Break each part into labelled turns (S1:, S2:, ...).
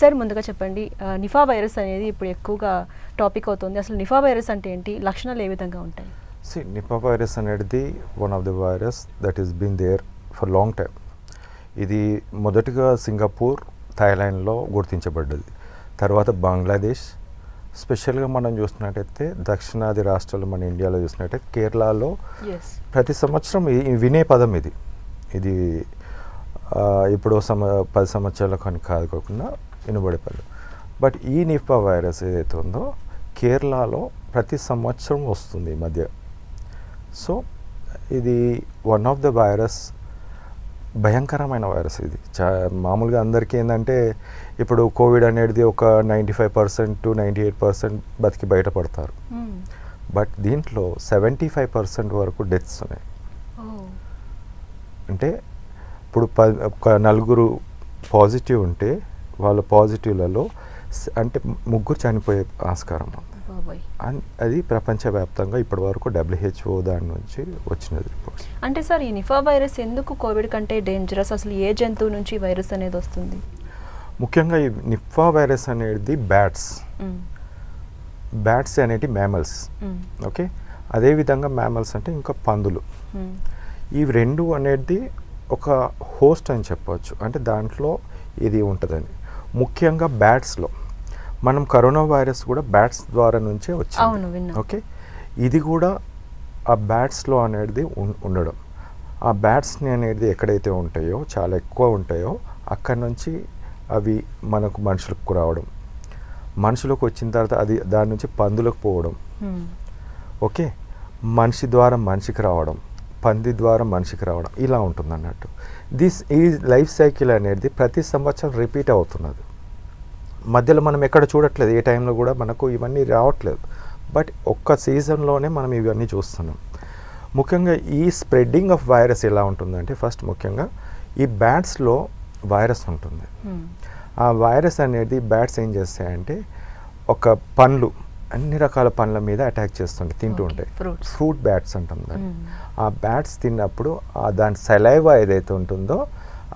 S1: Sir ముందుగా చెప్పండి. Nipah virus అనేది ఇప్పుడు ఎక్కువగా టాపిక్ అవుతుంది. అసలు నిఫా వైరస్ అంటే ఏంటి? లక్షణాలు ఏ విధంగా ఉంటాయి?
S2: సి నిపా వైరస్ అనేది one of the virus that is been there for long time ఇది మొదటగా సింగపూర్ థాయిలాండ్లో గుర్తించబడ్డది. తర్వాత బంగ్లాదేశ్ స్పెషల్గా మనం చూసినట్టయితే దక్షిణాది రాష్ట్రాలు మన ఇండియాలో చూసినట్టయితే కేరళలో ప్రతి సంవత్సరం వినే పదం ఇది. ఇది ఇప్పుడు సమ పది సంవత్సరాల కానీ కాదు కాకుండా వినబడే పదం బట్ ఈ నిపా వైరస్ ఏదైతే ఉందో కేరళలో ప్రతి సంవత్సరం వస్తుంది ఈ మధ్య. సో ఇది వన్ ఆఫ్ ద వైరస్ భయంకరమైన వైరస్ ఇది. చా మామూలుగా అందరికీ ఏంటంటే ఇప్పుడు కోవిడ్ అనేది ఒక ninety five percent to ninety eight percent బతికి బయటపడతారు. బట్ దీంట్లో సెవెంటీ ఫైవ్ పర్సెంట్ వరకు డెత్స్ ఉన్నాయి. అంటే ఇప్పుడు ప ఒక నలుగురు పాజిటివ్ ఉంటే వాళ్ళ పాజిటివ్లలో అంటే ముగ్గురు చనిపోయే ఆస్కారం ఉంది. అది ప్రపంచవ్యాప్తంగా ఇప్పటి వరకు డబ్ల్యూహెచ్ఓ దాని నుంచి వచ్చినది రిపోర్ట్స్.
S1: అంటే సార్ ఈ నిఫా వైరస్ ఎందుకు కోవిడ్ కంటే డేంజరస్? అసలు ఏ జంతువు నుంచి వైరస్ అనేది వస్తుంది?
S2: ముఖ్యంగా ఈ నిఫా వైరస్ అనేది బ్యాట్స్. బ్యాట్స్ అనేటి మ్యామల్స్. ఓకే? అదేవిధంగా మ్యామల్స్ అంటే ఇంకా పందులు. ఈ రెండు అనేది ఒక హోస్ట్ అని చెప్పవచ్చు అంటే దాంట్లో ఇది ఉంటుందని. ముఖ్యంగా బ్యాట్స్లో మనం కరోనా వైరస్ కూడా బ్యాట్స్ ద్వారా నుంచే వచ్చింది. ఓకే? ఇది కూడా ఆ బ్యాట్స్లో అనేది ఉండడం. ఆ బ్యాట్స్ని అనేది ఎక్కడైతే ఉంటాయో చాలా ఎక్కువ ఉంటాయో అక్కడ నుంచి అవి మనకు మనుషులకు రావడం. మనుషులకు వచ్చిన తర్వాత అది దాని నుంచి పందులకు పోవడం. ఓకే? మనిషి ద్వారా మనిషికి రావడం. పంది ద్వారా మనిషికి రావడం ఇలా ఉంటుంది అన్నట్టు దిస్ ఈ లైఫ్ సైకిల్ అనేది ప్రతి సంవత్సరం రిపీట్ అవుతున్నది. మధ్యలో మనం ఎక్కడ చూడట్లేదు ఏ టైంలో కూడా మనకు ఇవన్నీ రావట్లేదు. బట్ ఒక్క సీజన్లోనే మనం ఇవన్నీ చూస్తున్నాం. ముఖ్యంగా ఈ స్ప్రెడ్డింగ్ ఆఫ్ వైరస్ ఎలా ఉంటుందంటే ఫస్ట్ ముఖ్యంగా ఈ బ్యాట్స్లో వైరస్ ఉంటుంది.
S1: మ్మ్.
S2: ఆ వైరస్ అనేది బ్యాట్స్ ఏం చేస్తాయంటే ఒక పండ్లు అన్ని రకాల పండ్ల మీద అటాక్ చేస్తుంటాయి తింటూ ఉంటాయి. ఫ్రూట్ బ్యాట్స్ అంటాం దాన్ని
S1: మ్మ్.
S2: ఆ బ్యాట్స్ తిన్నప్పుడు ఆ దాని సలైవా ఏదైతే ఉంటుందో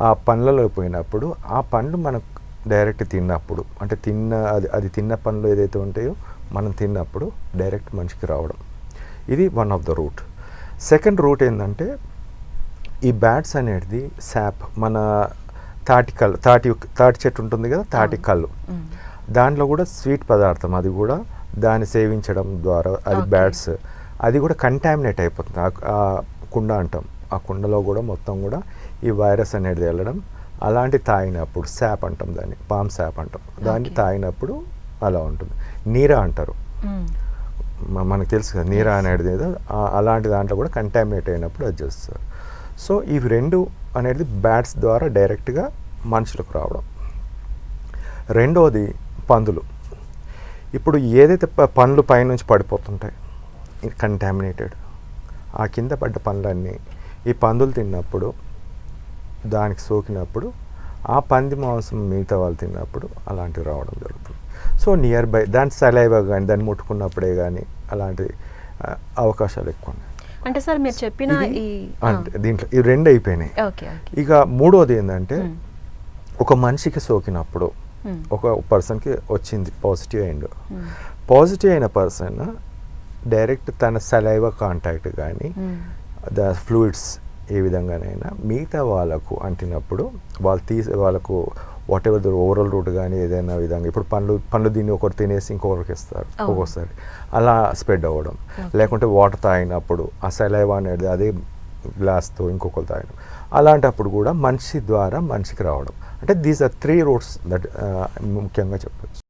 S2: ఆ పండ్లలో పోయినప్పుడు ఆ పండ్లు మనకు డైరెక్ట్ తిన్నప్పుడు అంటే తిన్న అది అది తిన్న పండ్లు ఏదైతే ఉంటాయో మనం తిన్నప్పుడు డైరెక్ట్ మనిషికి రావడం ఇది one of the route second route ఏంటంటే ఈ బ్యాట్స్ అనేది శాప్ మన తాటి కళ్ళు తాటి తాటి చెట్టు ఉంటుంది కదా తాటి. కళ్ళు
S1: మ్మ్.
S2: దాంట్లో కూడా స్వీట్ పదార్థం అది కూడా దాన్ని సేవించడం ద్వారా అది. బ్యాట్స్. అది కూడా కంటామినేట్ అయిపోతుంది. ఆ- కుండ అంటాం. ఆ కుండలో కూడా మొత్తం కూడా ఈ వైరస్ అనేది వెళ్ళడం. అలాంటి తాగినప్పుడు శాప్ అంటాం దాన్ని. పామ్ శాప్ అంటాం. దాన్ని. తాగినప్పుడు అలా ఉంటుంది. నీరా అంటారు. మనకు తెలుసు కదా నీరా. అనేది అలాంటి దాంట్లో కూడా కంటామినేట్ అయినప్పుడు అది చేస్తారు. సో ఇవి రెండు అనేది బ్యాట్స్ ద్వారా డైరెక్ట్గా మనుషులకు రావడం. రెండోది పందులు. ఇప్పుడు ఏదైతే పండ్లు పైనుంచి పడిపోతుంటాయి కంటామినేటెడ్ ఆ కింద పడ్డ పండ్లన్నీ ఈ పందులు తిన్నప్పుడు దానికి సోకినప్పుడు ఆ పంది మాంసం మిగతా వాళ్ళు తిన్నప్పుడు అలాంటివి రావడం జరుగుతుంది. సో నియర్ బై దాని సలైవా కానీ దాన్ని ముట్టుకున్నప్పుడే కానీ అలాంటి అవకాశాలు ఎక్కువ ఉన్నాయి.
S1: అంటే సార్ మీరు చెప్పిన ఈ
S2: అంటే దీంట్లో ఈ రెండు అయిపోయినాయి. ఇక మూడోది ఏంటంటే. ఒక మనిషికి సోకినప్పుడు. ఒక పర్సన్కి వచ్చింది పాజిటివ్ అయిండు
S1: మ్మ్.
S2: పాజిటివ్ అయిన పర్సన్ డైరెక్ట్ తన సలైవ కాంటాక్ట్ కానీ
S1: మ్మ్.
S2: ద ఫ్లూయిడ్స్ ఏ విధంగానైనా మిగతా వాళ్ళకు అంటినప్పుడు వాళ్ళు తీసే వాళ్ళకు whatever the overall route కానీ ఏదైనా విధంగా ఇప్పుడు పండ్లు పండ్లు దీన్ని ఒకరు తినేసి ఇంకొకరికి ఇస్తారు. ఒక్కొక్కసారి అలా స్ప్రెడ్ అవ్వడం. లేకుంటే వాటర్ తాగినప్పుడు ఆ సలైవా అనేది అదే గ్లాస్తో ఇంకొకరు తాగడం అలాంటప్పుడు కూడా మనిషి ద్వారా మనిషికి రావడం. అంటే these are three routes that ముఖ్యంగా చెప్పచ్చు.